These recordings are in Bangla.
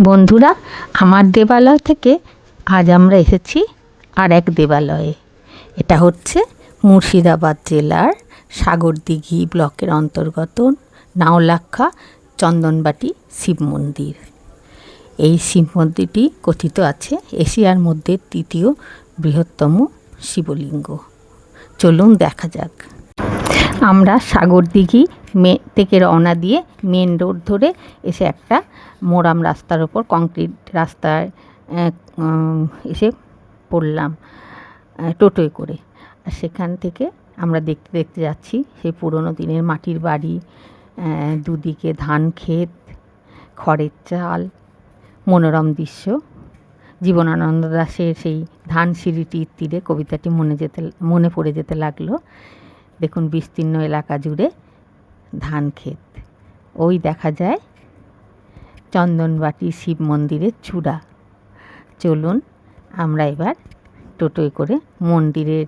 বন্ধুরা, আমার দেবালয় থেকে আজ আমরা এসেছি আর এক দেবালয়ে। এটা হচ্ছে মুর্শিদাবাদ জেলার সাগরদিঘি ব্লকের অন্তর্গত নাওলাক্ষা চন্দনবাটি শিব মন্দির। এই শিব মন্দিরটি কথিত আছে এশিয়ার মধ্যে তৃতীয় বৃহত্তম শিবলিঙ্গ। চলুন দেখা যাক। আমরা সাগরদিঘি মে থেকে রওনা দিয়ে মেন রোড ধরে এসে একটা মোরাম রাস্তার ওপর কংক্রিট রাস্তায় এসে পড়লাম টোটোয় করে। আর সেখান থেকে আমরা দেখতে দেখতে যাচ্ছি সেই পুরনো দিনের মাটির বাড়ি দুদিকে ধান ক্ষেত, খড়ের চাল, মনোরম দৃশ্য। জীবনানন্দ দাসের সেই ধান সিঁড়িটির তীরে কবিতাটি মনে যেতে, মনে পড়ে যেতে লাগল। দেখুন, বিস্তীর্ণ এলাকা জুড়ে ধান ক্ষেত। ওই দেখা যায় চন্দনবাটি শিব মন্দিরের চূড়া। চলুন আমরা এবার টোটোয় করে মন্দিরের,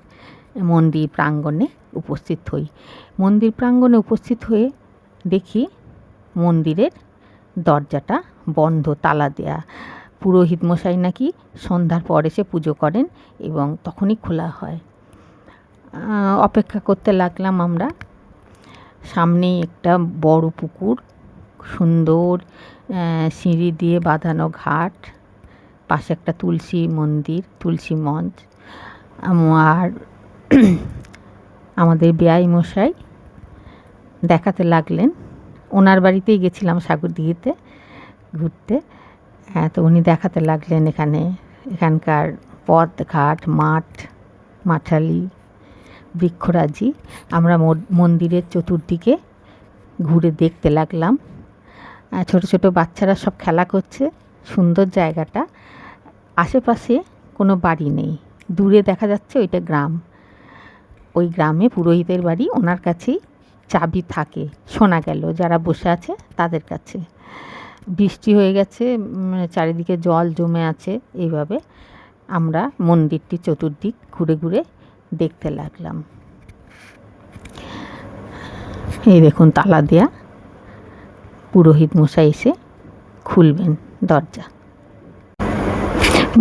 মন্দির প্রাঙ্গণে উপস্থিত হই। মন্দির প্রাঙ্গণে উপস্থিত হয়ে দেখি মন্দিরের দরজাটা বন্ধ, তালা দেয়া। পুরোহিত মশাই নাকি সন্ধ্যার পর এসে পুজো করেন এবং তখনই খোলা হয়। অপেক্ষা করতে লাগলাম আমরা। সামনেই একটা বড় পুকুর সুন্দর সিঁড়ি দিয়ে বাঁধানো ঘাট, পাশে একটা তুলসী মন্দির, তুলসী মঞ্চ। আর আমাদের বেয়াই মশাই দেখাতে লাগলেন। ওনার বাড়িতেই গেছিলাম সাগরদিঘিতে ঘুরতে। হ্যাঁ তো উনি দেখাতে লাগলেন এখানে, এখানকার পথ, ঘাট, মাঠ, মাঠালি, বৃক্ষরাজি। আমরা মন্দিরের চতুর্দিকে ঘুরে দেখতে লাগলাম। ছোট ছোট বাচ্চারা সব খেলা করছে, সুন্দর জায়গাটা। আশেপাশে কোনো বাড়ি নেই। দূরে দেখা যাচ্ছে ওইটা গ্রাম। ওই গ্রামে পুরোহিতের বাড়ি, ওনার কাছেই চাবি থাকে। শোনা গেল যারা বসে আছে তাদের কাছে। বৃষ্টি হয়ে গেছে চারিদিকে জল জমে আছে এইভাবে। আমরা মন্দিরটি চতুর্দিক ঘুরে ঘুরে দেখতে লাগলাম। এই দেখুন তালা দেয়া। পুরোহিত মশাই এসে খুলবেন দরজা।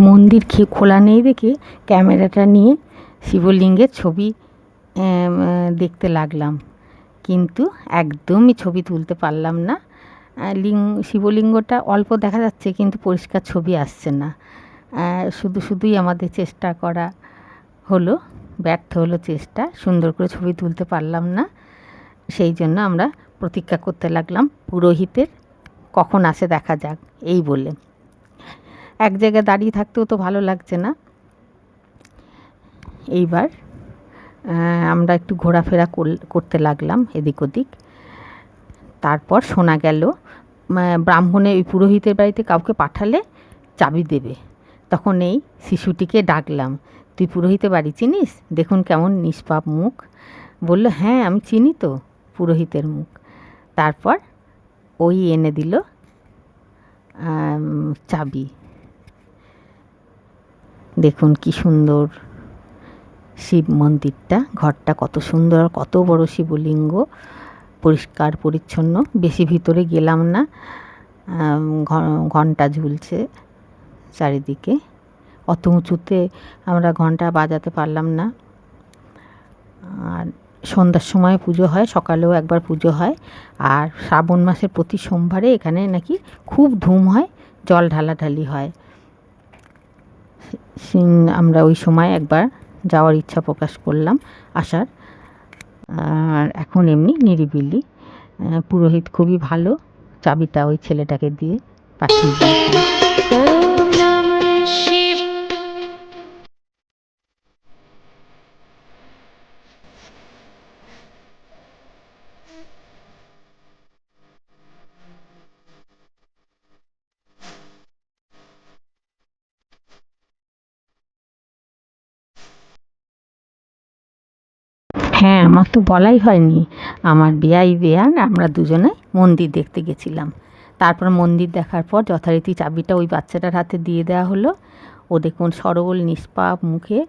মন্দির খোলা নেই দেখে ক্যামেরাটা নিয়ে শিবলিঙ্গের ছবি দেখতে লাগলাম। কিন্তু একদমই ছবি তুলতে পারলাম না। লিঙ্গ শিবলিঙ্গটা অল্প দেখা যাচ্ছে কিন্তু পরিষ্কার ছবি আসছে না। শুধু শুধুই আমাদের চেষ্টা করা হলো, ব্যর্থ হলো চেষ্টা, সুন্দর করে ছবি তুলতে পারলাম না। সেই জন্য আমরা প্রতীক্ষা করতে লাগলাম, পুরোহিতের, কখন আসে দেখা যাক? এই বলে। এক জায়গায় দাঁড়িয়ে থাকতেও তো ভালো লাগছে না। এইবার আমরা একটু ঘোরাফেরা করতে লাগলাম এদিক ওদিক। তারপর শোনা গেল ব্রাহ্মণে ওই পুরোহিতের বাড়িতে কাউকে পাঠালে চাবি দেবে। তখন এই শিশুটিকে ডাকলাম, তুই পুরোহিতের বাড়ি চিনিস? দেখুন কেমন নিষ্পাপ মুখ। বলল হ্যাঁ আমি চিনি তো পুরোহিতের মুখ। তারপর ওই এনে দিল চাবি। দেখুন কি সুন্দর শিব মন্দিরটা, ঘরটা কত সুন্দর আর কত বড় শিবলিঙ্গ, পরিষ্কার, পরিচ্ছন্ন, বেশি ভিতরে গেলাম না ঘণ্টা ঝুলছে চারিদিকে। অত উঁচুতে আমরা ঘণ্টা বাজাতে পারলাম না। আর সন্ধ্যার সময় পুজো হয়, সকালেও একবার পুজো হয়। আর শ্রাবণ মাসের প্রতি সোমবারে এখানে নাকি খুব ধুম হয়, জল ঢালাঢালি হয়। আমরা ওই সময় একবার যাওয়ার ইচ্ছা প্রকাশ করলাম আসার। আর এখন এমনি নিরিবিলি। পুরোহিত খুবই ভালো, চাবিটা ওই ছেলেটাকে দিয়ে পাঠিয়ে দিয়েছে হ্যাঁ আমার তো বলাই হয়নি। আমার বেয়াই বেয়ান আমরা দুজনে মন্দির দেখতে গেছিলাম। তারপর মন্দির দেখার পর যথারীতি চাবিটা ওই বাচ্চাটার হাতে দিয়ে দেওয়া হলো। ও দেখুন সরল, নিষ্পাপ মুখে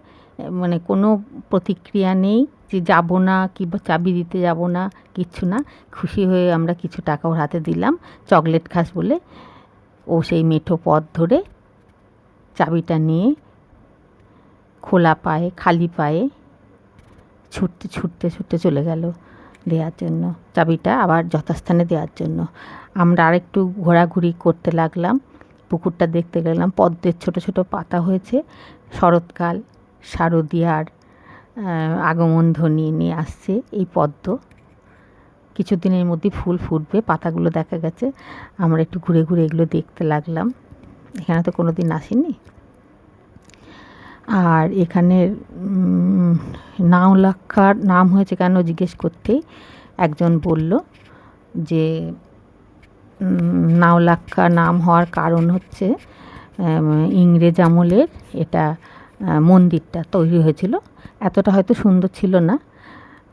মানে কোনো প্রতিক্রিয়া নেই যে যাব না কিংবা চাবি দিতে যাব না, কিচ্ছু না। খুশি হয়ে আমরা কিছু টাকা ওর হাতে দিলাম, চকলেট খাস বলে। ও সেই মেঠো পথ ধরে চাবিটা নিয়ে খোলা পায়ে, খালি পায়ে ছুটতে ছুটতে ছুটতে চলে গেল দেওয়ার জন্য। চাবিটা আবার যথাস্থানে দেওয়ার জন্য। আমরা আরেকটু ঘোরাঘুরি করতে লাগলাম। পুকুরটা দেখতে গেলাম। পদ্মের ছোট ছোট পাতা হয়েছে। শরৎকাল, শারদীয়ার আগমন ধ্বনি নিয়ে আসছে এই পদ্ম। কিছুদিনের মধ্যে ফুল ফুটবে, পাতাগুলো দেখা গেছে। আমরা একটু ঘুরে ঘুরে এগুলো দেখতে লাগলাম। এখানে তো কোনো দিন আসিনি? আর এখানের নাওলাক্ষার নাম হয়েছে কেন জিজ্ঞেস করতেই একজন বলল যে নাওলাক্ষা নাম হওয়ার কারণ হচ্ছে ইংরেজ আমলের এটা মন্দিরটা তৈরি হয়েছিল। এতটা হয়তো সুন্দর ছিল না।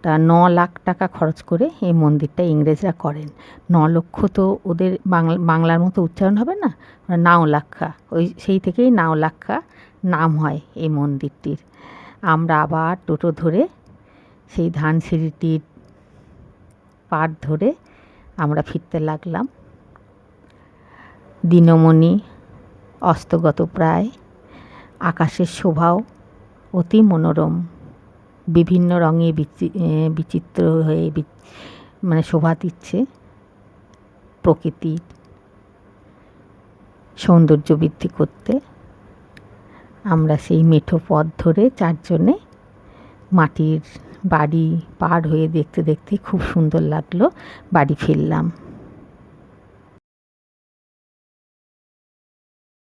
তা ন লাখ টাকা খরচ করে এই মন্দিরটা ইংরেজরা করেন। ন লক্ষ তো ওদের বাংলা, বাংলার মতো উচ্চারণ হবে না? নাও লাক্ষা ওই সেই থেকেই নাও লাক্ষা নাম হয় এই মন্দিরটির। আমরা আবার টোটো ধরে সেই ধানসিঁড়িটির পাট ধরে আমরা ফিরতে লাগলাম। দিনমণি, অস্তগত প্রায়, আকাশের শোভাও অতি মনোরম, বিভিন্ন রঙে বিচি- বিচিত্র হয়ে মানে শোভা দিচ্ছে প্রকৃতির সৌন্দর্য বৃদ্ধি করতে। আমরা সেই মেঠো পথ ধরে চারজনে মাটির বাড়ি পার হয়ে দেখতে দেখতে খুব সুন্দর লাগল, বাড়ি ফিরলাম।